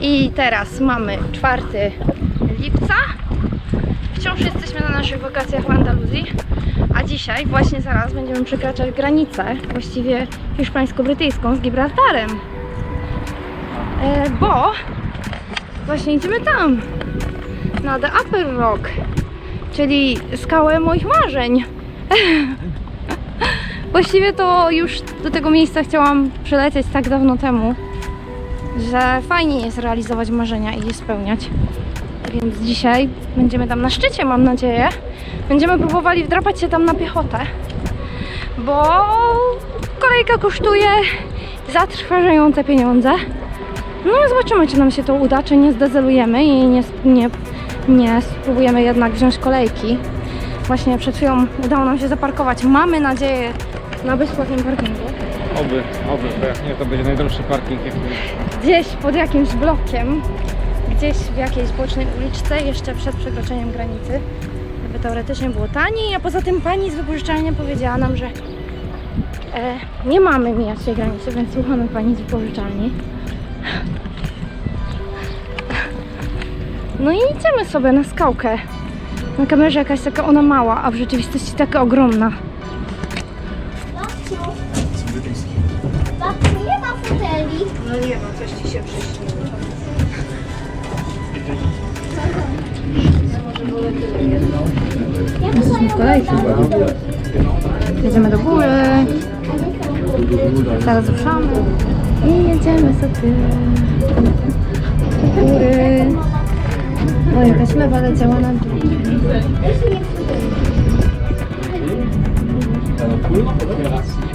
I teraz mamy 4 lipca. Wciąż jesteśmy na naszych wakacjach w Andaluzji, a dzisiaj, właśnie zaraz, będziemy przekraczać granicę, właściwie hiszpańsko-brytyjską z Gibraltarem. E, bo właśnie idziemy tam, na The Upper Rock, czyli skałę moich marzeń. Właściwie to już do tego miejsca chciałam przylecieć tak dawno temu, że fajnie jest realizować marzenia i je spełniać. Więc dzisiaj będziemy tam na szczycie, mam nadzieję. Będziemy próbowali wdrapać się tam na piechotę, bo kolejka kosztuje zatrważające pieniądze. No zobaczymy, czy nam się to uda, czy nie zdezelujemy i nie, nie, nie spróbujemy jednak wziąć kolejki. Właśnie przed chwilą udało nam się zaparkować. Mamy nadzieję na bezpłatnym parkingu. Oby, oby, bo jak nie, to będzie najdroższy parking jaki gdzieś pod jakimś blokiem, gdzieś w jakiejś bocznej uliczce, jeszcze przed przekroczeniem granicy. Żeby teoretycznie było taniej, a poza tym pani z wypożyczalni powiedziała nam, że e, nie mamy mijać tej granicy, więc słuchamy pani z wypożyczalni. No i idziemy sobie na skałkę. Na kamerze jakaś taka ona mała, a w rzeczywistości taka ogromna. No nie ma, coś ci się przyśniło. Ja tutaj kolejki. Jedziemy do góry. Zaraz ruszamy. I jedziemy sobie do góry. O, jakaś mewa leciała na dół. Tak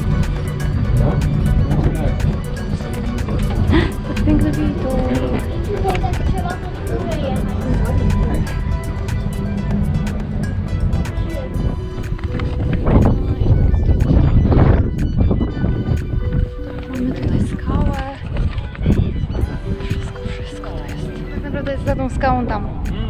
Tak naprawdę jest za tą skałą tam.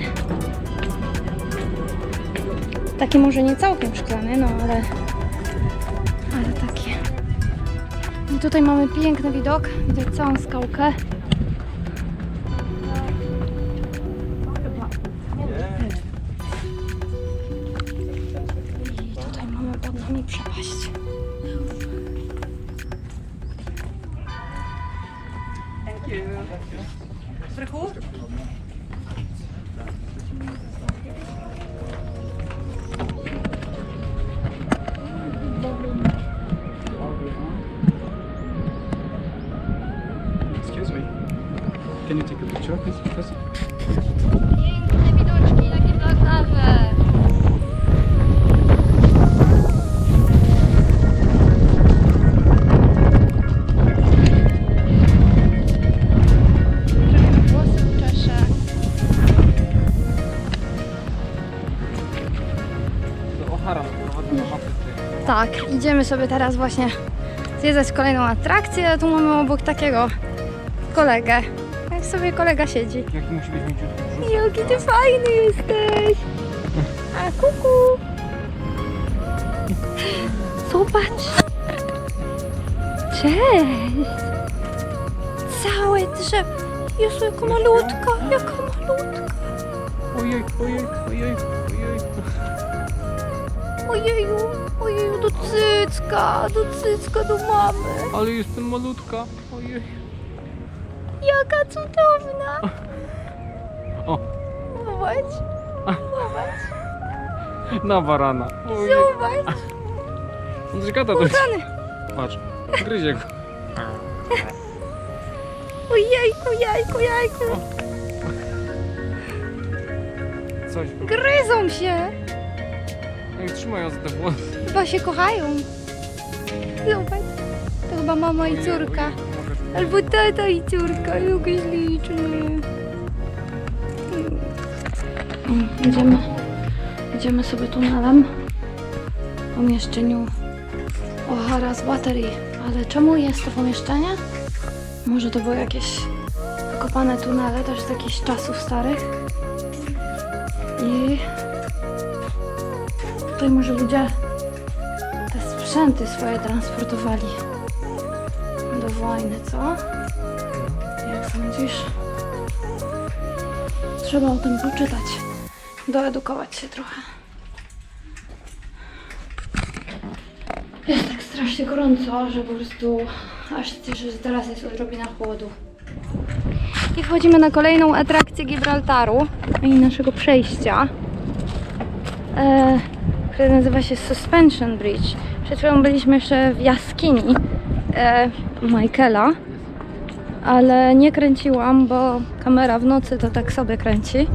Szklany. Taki może nie całkiem szklany, no ale, ale taki. I tutaj mamy piękny widok, widać całą skałkę. Piękne widoczki na Gibraltarze. Włosy uczeszę. To O'Hara prowadzę na. Tak, idziemy sobie teraz właśnie zwiedzać kolejną atrakcję. Tu mamy obok takiego kolegę. Sobie kolega siedzi. Jaki musi być mięciutki brzuch? Jaki ty fajny jesteś! A kuku! Zobacz! Cześć! Całe drzewo! Jezu, jaka malutka! Jaka malutka! Ojej, ojej, ojej, ojej. Ojeju! Ojeju, do cycka! Do cycka do mamy! Ale jestem malutka. Ojej. Jaka cudowna! O, Zobacz! Zobacz! na barana. Ojej. Zobacz! On coś gada to jest. Kochany! Patrz, gryzie go. Ojejku, jajku, jajku! coś. Gryzą się! Nie trzymają za te włosy. Chyba się kochają. Zobacz. To chyba mama i córka. Albo tata i córka. Jakie śliczne. Mm, Idziemy, idziemy sobie tunelem w pomieszczeniu O'Hara z baterii. Ale czemu jest to pomieszczenie? Może to były jakieś wykopane tunele też z jakichś czasów starych. I tutaj może ludzie te sprzęty swoje transportowali wojny, co? Jak sądzisz? Trzeba o tym poczytać, doedukować się trochę. Jest tak strasznie gorąco, że po prostu aż się cieszę, że teraz jest odrobina chłodu. I wchodzimy na kolejną atrakcję Gibraltaru i naszego przejścia, e, które nazywa się Suspension Bridge. Przed chwilą byliśmy jeszcze w jaskini e, Michaela, ale nie kręciłam, bo kamera w nocy to tak sobie kręci.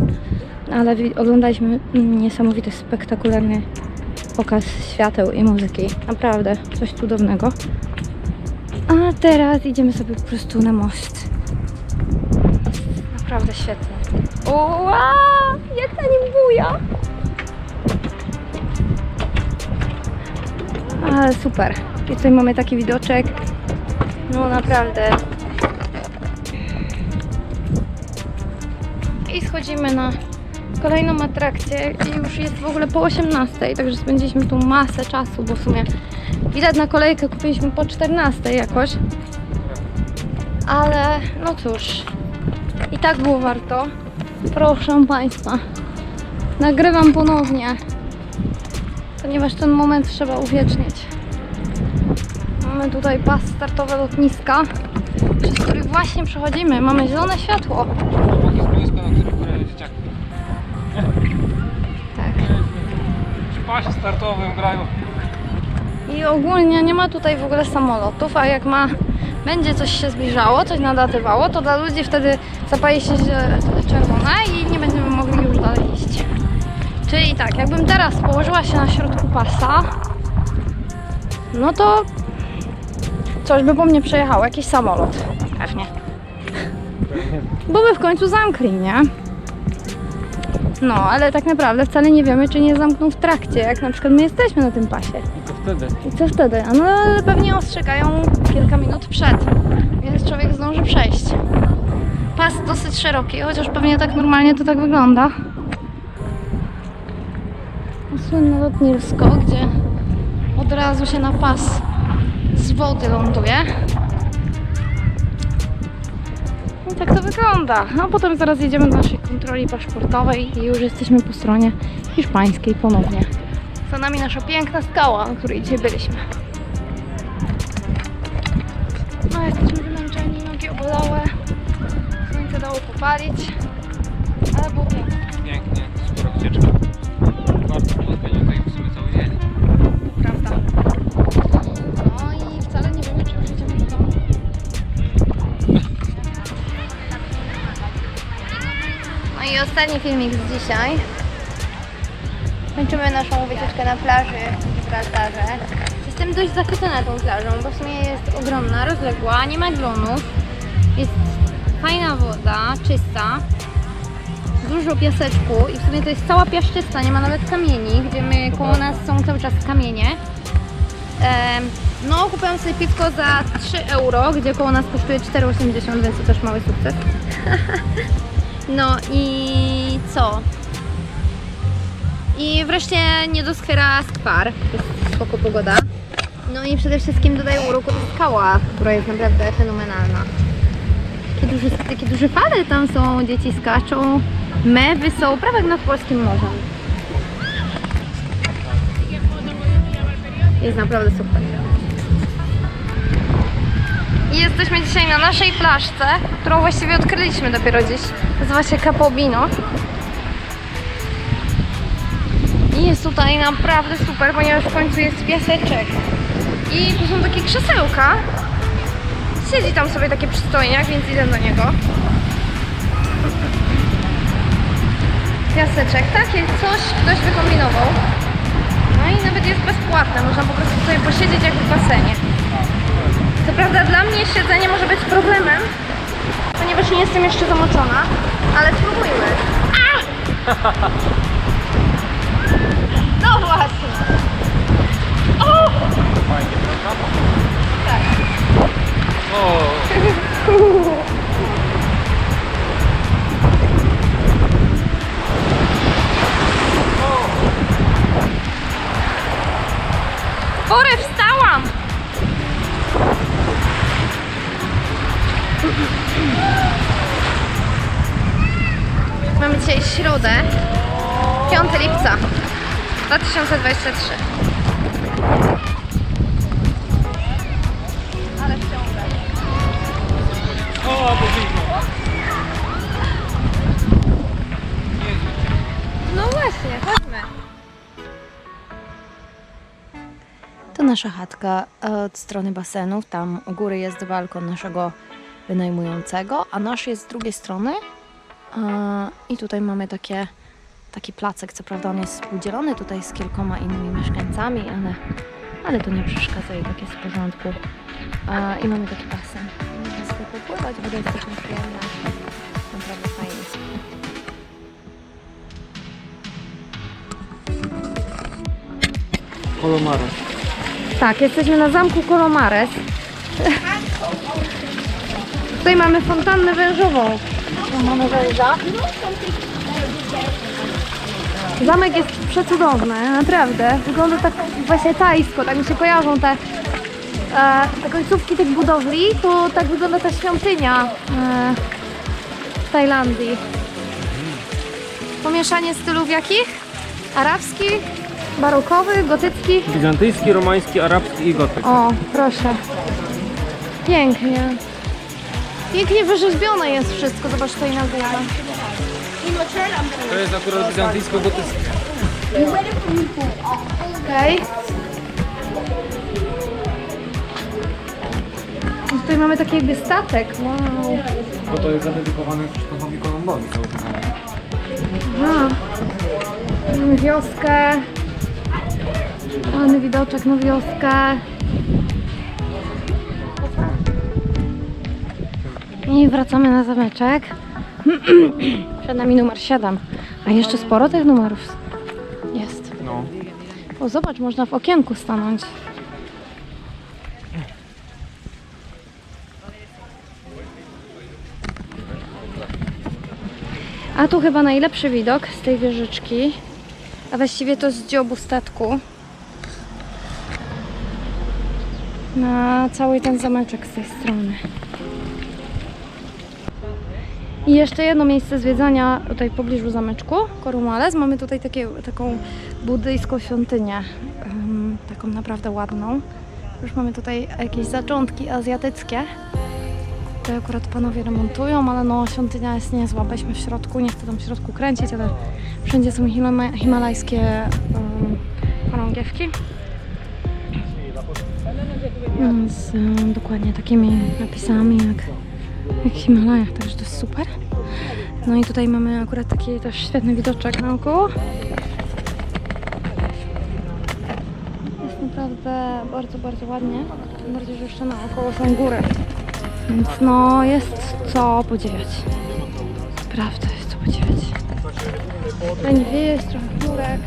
Ale oglądaliśmy niesamowity, spektakularny pokaz świateł i muzyki. Naprawdę, coś cudownego. A teraz idziemy sobie po prostu na most. Naprawdę świetnie. Ua, jak na nim buja! Ale super. I tutaj mamy taki widoczek. No naprawdę. I schodzimy na kolejną atrakcję i już jest w ogóle po 18, także spędziliśmy tu masę czasu, bo w sumie widać na kolejkę kupiliśmy po 14 jakoś. Ale no cóż, i tak było warto. Proszę Państwa, nagrywam ponownie, ponieważ ten moment trzeba uwiecznić. Mamy tutaj pas startowe lotniska, przez który właśnie przechodzimy. Mamy zielone światło. Tak. Przy pasie startowym grają. I ogólnie nie ma tutaj w ogóle samolotów, a jak ma będzie coś się zbliżało, coś nadatywało, to dla ludzi wtedy zapali się czerwone i nie będziemy mogli już dalej iść. Czyli tak, jakbym teraz położyła się na środku pasa, no to coś by po mnie przejechało, jakiś samolot. Pewnie. Bo by w końcu zamkli, nie? No, ale tak naprawdę wcale nie wiemy, czy nie zamkną w trakcie, jak na przykład my jesteśmy na tym pasie. I to wtedy. I co wtedy? A no ale pewnie ostrzegają kilka minut przed, więc człowiek zdąży przejść. Pas dosyć szeroki, chociaż pewnie tak normalnie to tak wygląda. Słynne lotnisko, gdzie od razu się na pas z wody ląduje. I tak to wygląda. A potem zaraz jedziemy do naszej kontroli paszportowej i już jesteśmy po stronie hiszpańskiej ponownie. Za nami nasza piękna skała, na której dzisiaj byliśmy. No, jesteśmy wymęczeni, nogi obolałe. Słońce dało popalić. Ostatni filmik z dzisiaj. Kończymy naszą wycieczkę na plaży w Gibraltarze. Jestem dość zachwycona tą plażą, bo w sumie jest ogromna, rozległa, nie ma glonów. Jest fajna woda, czysta. Dużo piaseczku i w sumie to jest cała piaszczysta, nie ma nawet kamieni, gdzie my koło nas są cały czas kamienie. Em, No, kupiłam sobie piwko za 3 euro, gdzie koło nas kosztuje 4,80, więc to też mały sukces. No i co? I wreszcie nie doskwiera skwar, jest spoko pogoda. No i przede wszystkim dodaje uroku ta skała, która jest naprawdę fenomenalna. Jakie duże, takie duże fale tam są, dzieci skaczą, mewy są, prawie jak nad polskim morzem. Jest naprawdę super. I jesteśmy dzisiaj na naszej plaszce, którą właściwie odkryliśmy dopiero dziś. Nazywa się Capobino. I jest tutaj naprawdę super, ponieważ w końcu jest piaseczek. I tu są takie krzesełka. Siedzi tam sobie taki przystojniak, więc idę do niego. piaseczek. Takie coś ktoś wykombinował. No i nawet jest bezpłatne. Można po prostu sobie posiedzieć jak w basenie. Co prawda dla mnie siedzenie może być problemem, ponieważ nie jestem jeszcze zamoczona, ale spróbujmy. No właśnie. O! Fajnie, prawda? Tak. O, Pory, wstałam! Mamy dzisiaj środę, 5 lipca 2023. Ale wciąga. o, pobliżu. No właśnie, chodźmy. To nasza chatka e, od strony basenów. Tam u góry jest balkon naszego wynajmującego, a nasz jest z drugiej strony. E, I tutaj mamy takie, taki placek. Co prawda on jest współdzielony tutaj z kilkoma innymi mieszkańcami, ale, ale to nie przeszkadza i tak jest w porządku. E, I mamy taki basen. Można sobie popływać, woda jest też przyjemna. Naprawdę fajnie. Colomares. Tak, jesteśmy na zamku Colomares. Tutaj mamy fontannę wężową. Tu mamy węża. Zamek jest przecudowny, naprawdę. Wygląda tak właśnie tajsko, tak mi się kojarzą te, e, te końcówki tych budowli. To tak wygląda ta świątynia e, w Tajlandii. Pomieszanie stylów jakich? Arabskich, barokowych, gotyckich. Bizantyjski, romański, arabski i gotyk. O, proszę. Pięknie. Pięknie wyrzeźbione jest wszystko. Zobacz tutaj na górze. To jest akurat bizantyjsko-gotycki. Okej. I Tutaj mamy taki jakby statek. Wow. Bo to jest zadedykowane Krzysztofowi Kolumbowi. Aha. Mamy wioskę. Ładny widoczek na wioskę. I wracamy na zameczek. Przed nami numer 7. A jeszcze sporo tych numerów jest. No. O, zobacz, można w okienku stanąć. A tu chyba najlepszy widok z tej wieżyczki. A właściwie to z dziobu statku. Na cały ten zameczek z tej strony. I jeszcze jedno miejsce zwiedzania tutaj w pobliżu zameczku, Korumales. Mamy tutaj takie, taką buddyjską świątynię, em, taką naprawdę ładną. Już mamy tutaj jakieś zaczątki azjatyckie. Tutaj akurat panowie remontują, ale no świątynia jest niezła. Weźmy w środku, nie chcę tam w środku kręcić, ale wszędzie są hima- himalajskie. Mm, Z em, dokładnie takimi napisami jak, jak Himalajach, także to jest super. No i tutaj mamy akurat taki też świetny widoczek naokoło. Jest naprawdę bardzo, bardzo ładnie. Tym bardziej, że jeszcze naokoło są góry. Więc no jest co podziwiać. Prawda, jest co podziwiać. Fajnie wieje, jest trochę chmurek.